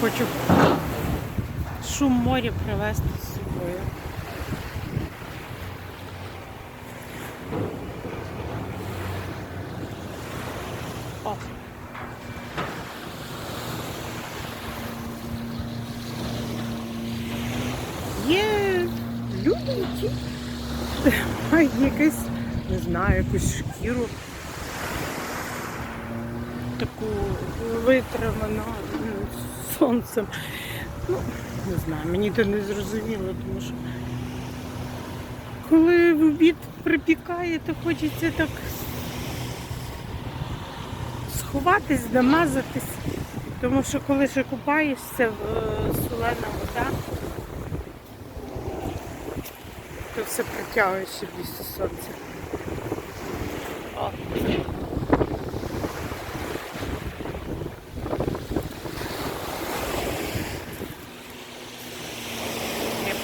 Хочу шум моря привезти з собою. О. Є люди, які мають якесь, не знаю, якусь шкіру таку витриману м, сонцем. Ну, не знаю, мені це не зрозуміло, тому що коли в обід припікає, то хочеться так сховатись, намазатись. Тому що коли ще купаєшся в е, солена вода, то все притягує ще більше сонця. О.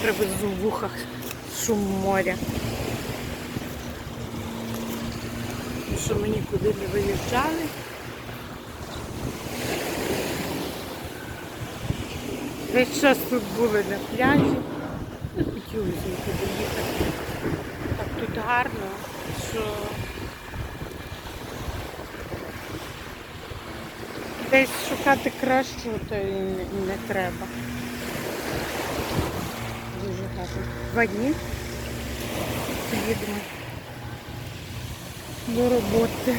привезу в вухах шум моря. Що ми нікуди не виїжджали. Весь час тут були на пляжі. Не хотілося нікуди їхати. Так тут гарно, що десь шукати кращого, то і не треба. Гарно. Два дні їдемо до роботи.